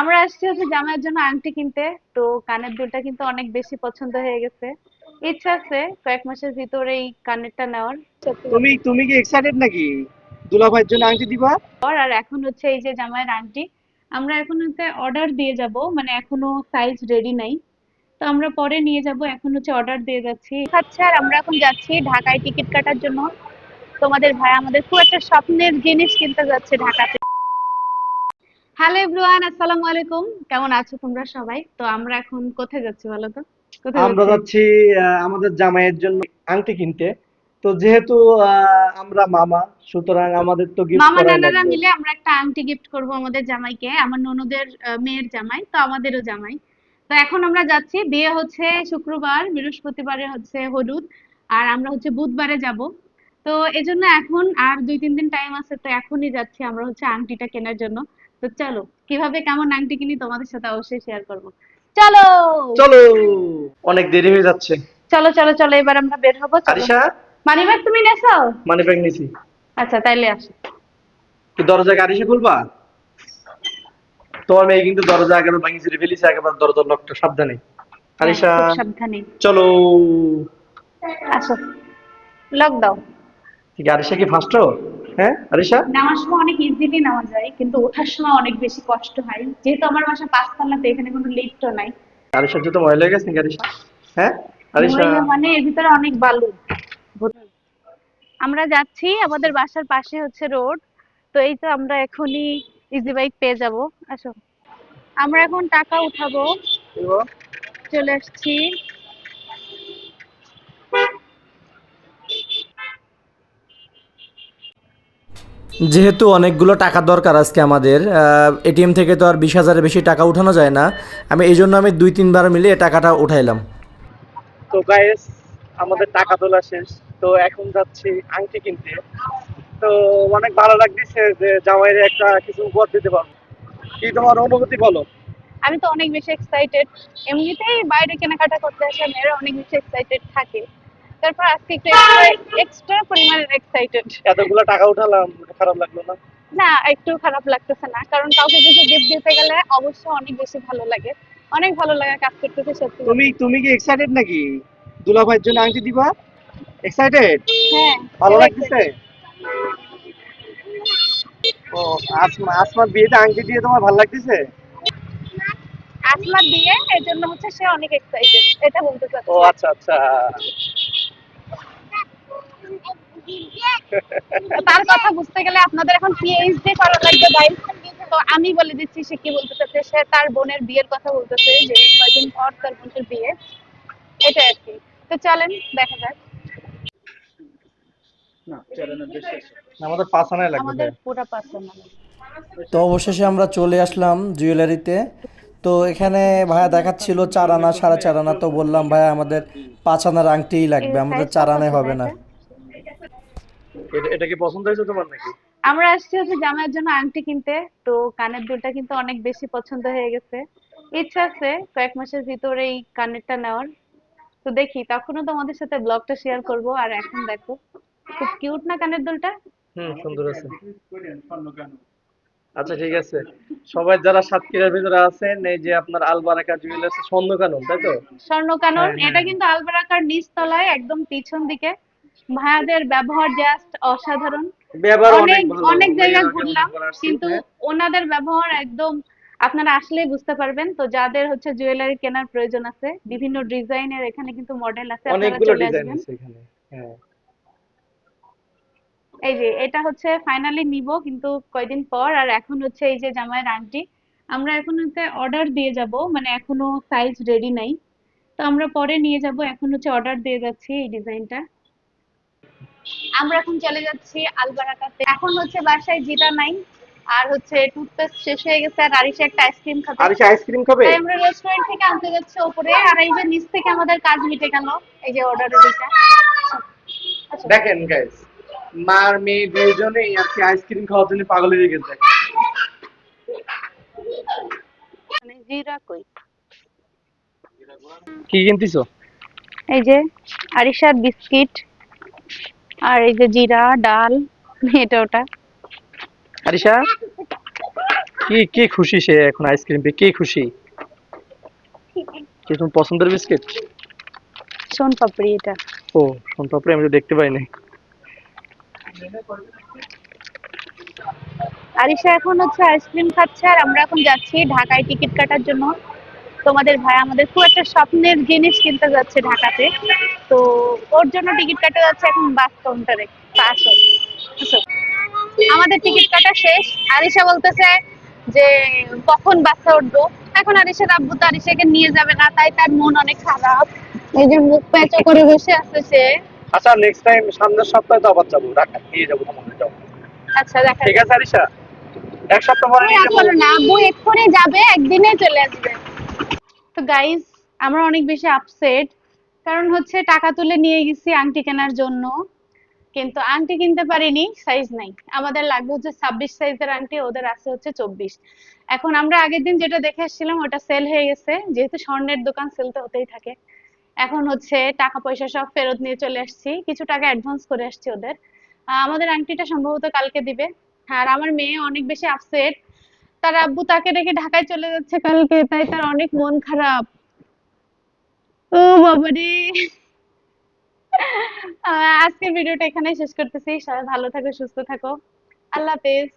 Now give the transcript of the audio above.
আমরা আসছি হচ্ছে জামাইয়ের জন্য আংটি কিনতে তো কানের দুলটা কিন্তু অনেক বেশি পছন্দ হয়ে গেছে। ইচ্ছা আছে কয়েক মাসের ভিতরে এই কানেরটা নেওয়ার। তুমি তুমি কি এক্সাইটেড নাকি? দুলাভাইয়ের জন্য আংটি দিবা? পর আর এখন হচ্ছে এই যে জামাইয়ের আংটি আমরা এখন হচ্ছে অর্ডার দিয়ে যাব মানে এখনও সাইজ রেডি নাই। তো আমরা পরে নিয়ে যাব এখন হচ্ছে অর্ডার দিয়ে যাচ্ছি। আচ্ছা আর আমরা এখন যাচ্ছি ঢাকায় টিকিট কাটার জন্য। তোমাদের ভাই আমাদের খুব একটা স্বপ্নের জিনিস কিনতে যাচ্ছে ঢাকাতে। হ্যালো এভরিওয়ান আসসালামু আলাইকুম। কেমন আছো তোমরা সবাই? তো আমরা এখন কোথায় যাচ্ছি বলো তো? আমরা যাচ্ছি? আমাদের জামাইয়ের জন্য আংটি কিনতে। তো যেহেতু আমরা মামা সুতরাং আমাদের তো গিফট মামা নানারা মিলে আমরা একটা আংটি গিফট করব আমাদের জামাইকে আমার ননদের মেয়ের জামাই তো আমাদেরও জামাই। তো এখন আমরা যাচ্ছি বিয়ে হচ্ছে শুক্রবার বৃহস্পতিবারে হচ্ছে হলুদ আর আমরা হচ্ছে বুধবারে যাব। তো এজন্য এখন আর দুই তিন দিন টাইম আছে তো এখনই যাচ্ছি আমরা হচ্ছে আংটিটা কেনার জন্য। তো চলো কীভাবে কেমন আংটি কিনি তোমাদের সাথে অবশ্যই শেয়ার করব। চলো! চলো! অনেক দেরি হয়ে যাচ্ছে। চলো চলো চলো এবার আমরা বের হব আরিশা? মানিব্যাগ তুমি নেছো? মানি ব্যাগ নিছি। আচ্ছা তাইলে আসো। কি দরজা আরিশা খুলবা? তোমার মেয়ে কিন্তু দরজা একেবারে ভাঙি ছিঁড়ে ফেলিছে একেবারে দরজার লকটা সাবধানে। আরিশা হ্যাঁ, সাবধানে। চলো। আসো। লক দাও। আরিশা কি ফার্স্ট হ্যাঁ আরিশা? নামার সময় অনেক ইজিলি নামা যায় কিন্তু ওঠার সময় অনেক বেশি কষ্ট হয়। যেহেতু আমার বাসা পাঁচতলাতে এখানে কোনো লিফটও নাই। আরিশার জুতো ময়লা হয়ে গেছে আরিশা? হ্যাঁ আরিশা? মানে এর ভিতরে অনেক বালু। আমরা যাচ্ছি আমাদের বাসার পাশে হচ্ছে রোড তো এই তো আমরা এখনই ইজি বাইক পেয়ে যাব। আসো। আমরা এখন টাকা উঠাবো। চলে আসছি। যেহেতু অনেকগুলো টাকা দরকার আজকে আমাদের এটিএম থেকে তো আর বিশ হাজারের বেশি টাকা উঠানো যায় না। আমি এই জন্য আমি দুই তিনবার মিলে এই টাকাটা উঠাইলাম। তো গাইস আমাদের টাকা তোলা শেষ। তো এখন যাচ্ছি আংটি কিনতে। তো অনেক ভালো লাগতেছে যে জামাইরে একটা কিছু উপহার দিতে পারব। কি তোমার অনুভূতি বলো? আমি তো অনেক বেশি এক্সাইটেড এমনিতেই বাইরে কেনাকাটা করতে আসা মেয়েরা অনেক বেশি এক্সাইটেড থাকে। তারপর আজকে একটু এক্সট্রা পরিমাণের এক্সাইটেড এতগুলো টাকা উঠালাম খারাপ লাগল না? না একটু খারাপ লাগতেছে না কারণ কাউকে কিছু গিফট দিতে গেলে অবশ্যই অনেক বেশি ভালো লাগে। অনেক ভালো লাগে কাজ করতেছে সত্যি। তুমি তুমি কি এক্সাইটেড নাকি? দুলা ভাইয়ের জন্য আংটি দিবা? এক্সাইটেড হ্যাঁ। ভালো লাগতেছে? ও আসমা আসমার বিয়েতে আংটি দিয়ে তোমার ভালো লাগতেছে? আসমার বিয়ে এর জন্য হচ্ছে সে অনেক এক্সাইটেড এটা বলতে ও আচ্ছা আচ্ছা। তার কথা বুঝতে গেলে আপনাদের এখন পিএইচডি করা লাগবে গাইস তো আমি বলে দিচ্ছি সে কি বলতে চাচ্ছে সে তার বোনের বিয়ের কথা বলতেছে যে কয়দিন পর তার বোনের বিয়ে। এটা আর কি। তো চলেন দেখা যাক। আমাদের পাঁচ লাগবে। আমাদের পুরো পার্সোনাল তো অবশেষে আমরা চলে আসলাম জুয়েলারিতে। তো এখানে ভাইয়া দেখাচ্ছিল চার আনা সাড়ে চার আনা। তো বললাম ভাইয়া আমাদের পাঁচ আনার আংটিই লাগবে। আমাদের চার আনায় হবে না। এটা কি পছন্দ হয়েছে তোমার নাকি? আমরা আসছি হচ্ছে জামাইয়ের জন্য আংটি কিনতে তো কানের দুলটা কিন্তু অনেক বেশি পছন্দ হয়ে গেছে। ইচ্ছা আছে কয়েক মাসের ভিতরে এই কানেরটা নেওয়ার। তো দেখি তখনও তোমাদের সাথে ব্লগটা শেয়ার করব আর এখন দেখো খুব কিউট না কানের দুলটা? হুম সুন্দর আছে। আচ্ছা ঠিক আছে। সবাই যারা সাতক্ষীরার ভিতরে আছেন এই যে আপনার আলবারাকা জুয়েলার্স স্বর্ণ কানন তাই তো? স্বর্ণ কানন হ্যাঁ, এটা হ্যাঁ। কিন্তু আলবারাকার নিচ তলায় একদম পিছন দিকে। ভাইয়াদের ব্যবহার জাস্ট অসাধারণ। অনেক অনেক জায়গা ঘুরলাম কিন্তু। ওনাদের ব্যবহার একদম আপনারা আসলেই বুঝতে পারবেন। তো যাদের হচ্ছে জুয়েলারি কেনার প্রয়োজন আছে বিভিন্ন ডিজাইনের এখানে কিন্তু মডেল আছে আপনারা চলে ডিজাইন আসবেন। হ্যাঁ। এই যে এটা হচ্ছে ফাইনালি নিব কিন্তু কয়দিন পর আর এখন হচ্ছে এই যে জামাইয়ের আংটি। আমরা এখন হচ্ছে অর্ডার দিয়ে যাব মানে এখনও সাইজ রেডি নাই। তো আমরা পরে নিয়ে যাব এখন হচ্ছে অর্ডার দিয়ে যাচ্ছি এই ডিজাইনটা আমরা এখন চলে যাচ্ছি আলবারাকাতে। এখন হচ্ছে বাসায় জিরা নাই আর হচ্ছে টুথপেস্ট শেষ হয়ে গেছে আর আরিশা একটা আইসক্রিম খাবে। আর কি আইসক্রিম খাবে? তাই আমরা রেস্টুরেন্ট থেকে আনতে যাচ্ছি ওপরে আর এই যে নিচ থেকে আমাদের কাজ মিটে গেল এই যে অর্ডারের এটা আচ্ছা। দেখেন গাইস মার মেয়ে দুইজনেই আর কি আইসক্রিম খাওয়ার জন্য পাগল হয়ে গেছে। মানে জিরা কই? কি কিনতিছো? এই যে আরিশার বিস্কিট। আর এই যে জিরা ডাল এটা ওটা। আরিশা কি কি খুশি সে এখন আইসক্রিম পেয়ে কি খুশি? কি তোমার পছন্দের বিস্কিট? শোন পাপড়ি এটা। ও সোনপাপড়ি আমি তো দেখতে পাইনি আরিশা এখন হচ্ছে আইসক্রিম খাচ্ছে আর আমরা এখন যাচ্ছি ঢাকায় টিকিট কাটার জন্য। তোমাদের ভাই আমাদের খুব একটা স্বপ্নের জিনিস কিনতে যাচ্ছে ঢাকাতে। তো ওর জন্য টিকিট কাটা যাচ্ছে এখন বাস কাউন্টারে আসো। আমাদের টিকিট কাটা শেষ। আরিশা বলতেছে যে কখন বাসে উঠবো? এখন আরিশার আব্বু তো আরিশাকে নিয়ে যাবে না তাই তার মন অনেক খারাপ। এই যে মুখ প্যাঁচো করে বসে আছে সে। আচ্ছা নেক্সট টাইম সামনের সপ্তাহে তো আবার যাব ঢাকা নিয়ে যাব তোমাদের যাব আচ্ছা দেখা ঠিক আছে আরিশা? এক সপ্তাহ পরে নিয়ে যাব। না আব্বু এক্ষুনি যাবে একদিনে চলে আসবে। তো গাইজ আমরা অনেক বেশি আপসেট কারণ হচ্ছে টাকা তুলে নিয়ে গেছি আংটি কেনার জন্য। কিন্তু আংটি কিনতে পারিনি সাইজ নাই। আমাদের লাগবে হচ্ছে ছাব্বিশ সাইজের আংটি, ওদের আছে হচ্ছে চব্বিশ। এখন আমরা আগের দিন যেটা দেখে এসেছিলাম ওটা সেল হয়ে গেছে। যেহেতু স্বর্ণের দোকান সেল তো হতেই থাকে। এখন হচ্ছে টাকা পয়সা সব ফেরত নিয়ে চলে আসছি। কিছু টাকা অ্যাডভান্স করে আসছি ওদের। আমাদের আংটিটা সম্ভবত কালকে দিবে। আর আমার মেয়ে অনেক বেশি আপসেট তার আব্বু তাকে রেখে ঢাকায় চলে যাচ্ছে কালকে তাই তার অনেক মন খারাপ। ও বাবারে আহ, আজকের ভিডিওটা এখানেই শেষ করতেছি। সবাই ভালো থাকো সুস্থ থাকো। আল্লাহ হাফেজ।